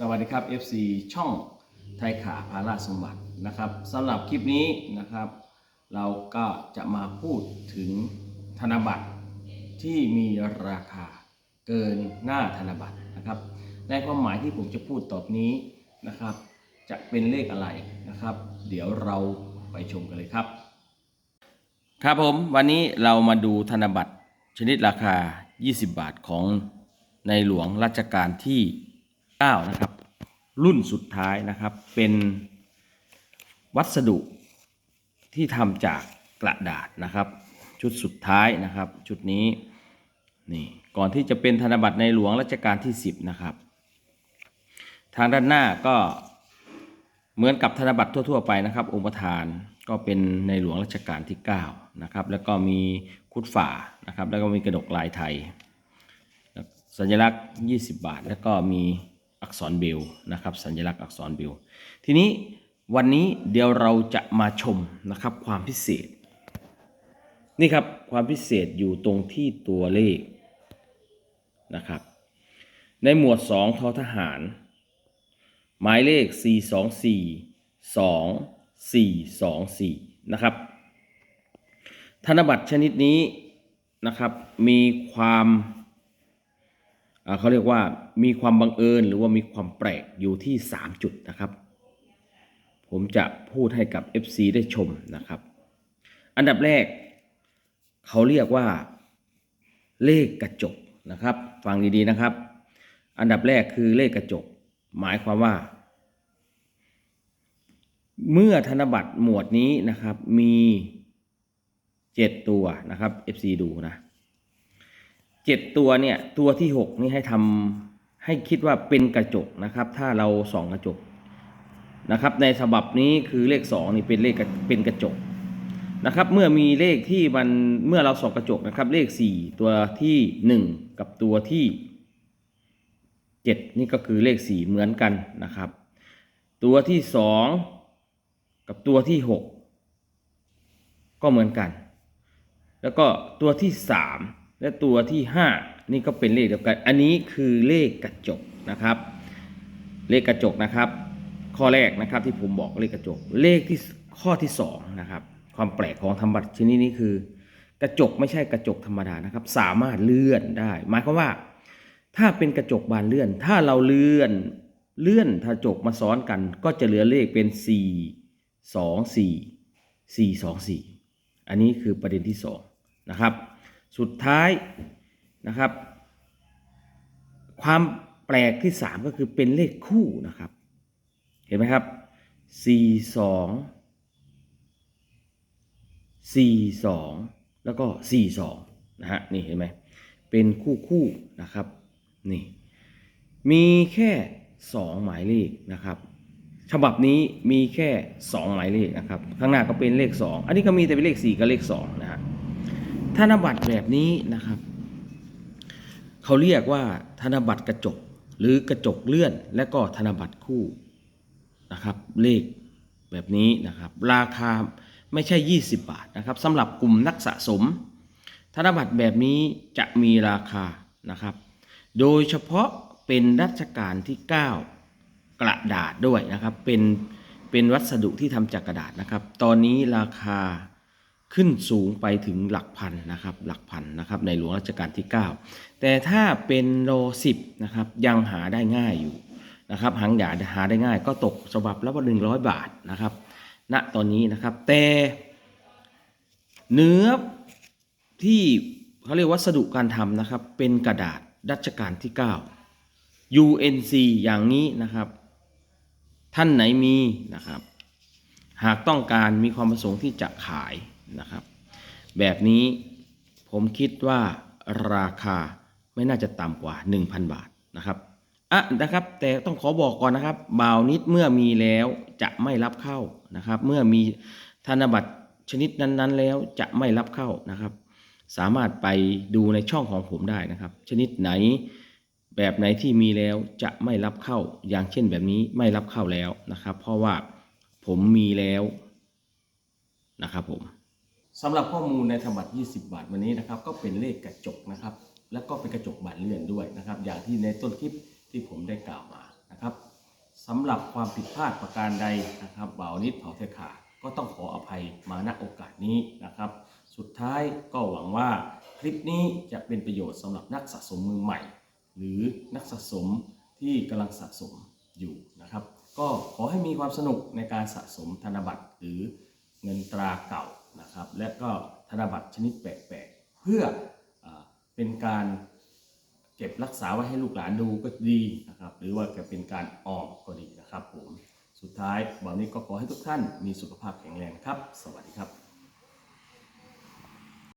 สวัสดีครับ FC ช่องไทยขาพาราสมบัตินะครับสำหรับคลิปนี้นะครับ เราก็จะมาพูดถึงธนบัตรที่มีราคาเกินหน้าธนบัตรนะครับในความหมายที่ผมจะพูดต่อนี้นะครับ จะเป็นเลขอะไรนะครับ เดี๋ยวเราไปชมกันเลยครับ ครับผมวันนี้เรามาดูธนบัตรชนิดราคา 20 บาทของในหลวงรัชกาลที่ 9นะครับ รุ่นสุดท้ายนะครับ เป็นวัสดุที่ทำจากกระดาษนะครับ ชุดสุดท้ายนะครับ ชุดนี้นี่ก่อนที่จะเป็นธนบัตรในหลวงรัชกาลที่ 10 นะครับ ทางด้านหน้าก็เหมือนกับธนบัตรทั่ว ๆ ไปนะครับ องค์ประธานก็เป็นในหลวงรัชกาลที่9นะครับ แล้วก็มีคุดฝ่านะครับ แล้วก็มีกระดกลายไทย สัญลักษณ์ 20 บาท แล้วก็มี อักษรเบลนะครับ สัญลักษณ์อักษรเบลทีนี้วันนี้เดี๋ยวเราจะมาชมนะครับความพิเศษ นี่ครับความพิเศษอยู่ตรงที่ตัวเลขนะครับ ในหมวด 2ทอทหาร หมายเลข 424 2424 นะครับ ธนบัตรชนิดนี้นะครับมีความ เขาเรียกว่ามีความบังเอิญหรือว่ามีความแปลกอยู่ที่ 3 จุดนะครับ ผมจะพูดให้กับ FC ได้ชมนะครับ อันดับแรก เขาเรียกว่า เลขกระจกนะครับ ฟังดีๆนะครับ อันดับแรกคือเลขกระจก หมายความว่า เมื่อธนบัตรหมวดนี้นะครับมี 7 ตัวนะครับ FC ดูนะ เจ็ดตัวเนี่ยตัวที่หกนี่ให้ทำให้คิดว่าเป็นกระจกนะครับ ถ้าเราส่องกระจกนะครับ ในฉบับนี้คือเลขสองนี่เป็นเลขเป็นกระจกนะครับ เมื่อมีเลขที่มันเมื่อเราส่องกระจกนะครับ เลขสี่ตัวที่หนึ่งกับตัวที่เจ็ดนี่ก็คือเลขสี่เหมือนกันนะครับ ตัวที่สองกับตัวที่หกก็เหมือนกัน แล้วก็ตัวที่สาม และตัวที่ห้านี่ก็เป็นเลขเดียวกัน อันนี้คือเลขกระจกนะครับ เลขกระจกนะครับ ข้อแรกนะครับที่ผมบอกเลขกระจก เลขที่ข้อที่สองนะครับความแปลกของธรรมบัตรชนิดนี้คือ กระจกไม่ใช่กระจกธรรมดานะครับ สามารถเลื่อนได้ หมายความว่า ถ้าเป็นกระจกบานเลื่อน ถ้าเราเลื่อนเลื่อนกระจกมาซ้อนกัน ก็จะเหลือเลขเป็น 4 2 4 4 2 4 อันนี้คือประเด็นที่สองนะครับ สุดท้ายนะครับ ความแปลกที่ 3 ก็คือเป็นเลขคู่นะครับ เห็นไหมครับ 4 2 4 2 แล้วก็ 4 2 นะฮะ นี่เห็นไหม เป็นคู่คู่นะครับ นี่ มีแค่ 2 หมายเลขนะครับ ฉบับนี้มีแค่ 2 หมายเลขนะครับ ข้างหน้าก็เป็นเลข 2 อันนี้ก็มีแต่เป็นเลข 4 กับเลข 2 ธนบัตรแบบนี้นะครับเขาเรียกว่าธนบัตรกระจกหรือกระจกเลื่อน และก็ธนบัตรคู่นะครับเลขแบบนี้นะครับ ราคาไม่ใช่ 20 บาทนะครับสำหรับกลุ่มนักสะสม ธนบัตรแบบนี้จะมีราคานะครับ โดยเฉพาะเป็นรัชกาลที่ 9 กระดาษด้วยนะครับเป็นเป็นวัสดุที่ทำจากกระดาษนะครับ ตอนนี้ราคา ขึ้นสูงไปถึงหลักพันนะครับหลักพันนะครับในหลวงรัชกาลที่ 9 แต่ถ้าเป็นโลสิบนะครับยังหาได้ง่ายอยู่นะครับหังหยาหาได้ง่าย ก็ตกฉบับละว่าหนึ่งร้อยบาทนะครับณตอนนี้นะครับแต่เนื้อที่เขาเรียกวัสดุการทำนะครับเป็นกระดาษรัชกาลที่ 9 UNC อย่างนี้นะครับท่านไหนมีนะครับหากต้องการมีความประสงค์ที่จะขาย นะครับ แบบนี้ผมคิดว่าราคาไม่น่าจะต่ำกว่า 1,000 บาทนะครับอะนะครับ แต่ต้องขอบอกก่อนนะครับบ่าวนิดเมื่อมีแล้วจะไม่รับเข้านะครับ เมื่อมีธนบัตรชนิดนั้นๆ แล้วจะไม่รับเข้านะครับ สามารถไปดูในช่องของผมได้นะครับ ชนิดไหนแบบไหนที่มีแล้วจะไม่รับเข้า อย่างเช่นแบบนี้ไม่รับเข้าแล้วนะครับ เพราะว่าผมมีแล้วนะครับผม สำหรับข้อมูลในธนบัตร20 บาทวันนี้นะครับ ก็เป็นเลขกระจกนะครับ แล้วก็เป็นกระจกบานเลื่อนด้วยนะครับ อย่างที่ในต้นคลิปที่ผมได้กล่าวมานะครับสำหรับความผิดพลาดประการใดนะครับบ่าวนิดเผาเทขาก็ต้องขออภัยมาณโอกาสนี้นะครับ สุดท้ายก็หวังว่าคลิปนี้จะเป็นประโยชน์สำหรับนักสะสมมือใหม่ หรือนักสะสมที่กำลังสะสมอยู่นะครับ ก็ขอให้มีความสนุกในการสะสมธนบัตรหรือเงินตราเก่า นะครับ และก็ธนบัตรชนิดแปลกๆ เพื่ออเป็นการเก็บรักษาไว้ให้ลูกหลานดูก็ดีนะครับ หรือว่าจะเป็นการออมก็ดีนะครับผม สุดท้ายวันนี้ก็ขอให้ทุกท่านมีสุขภาพแข็งแรงครับ สวัสดีครับ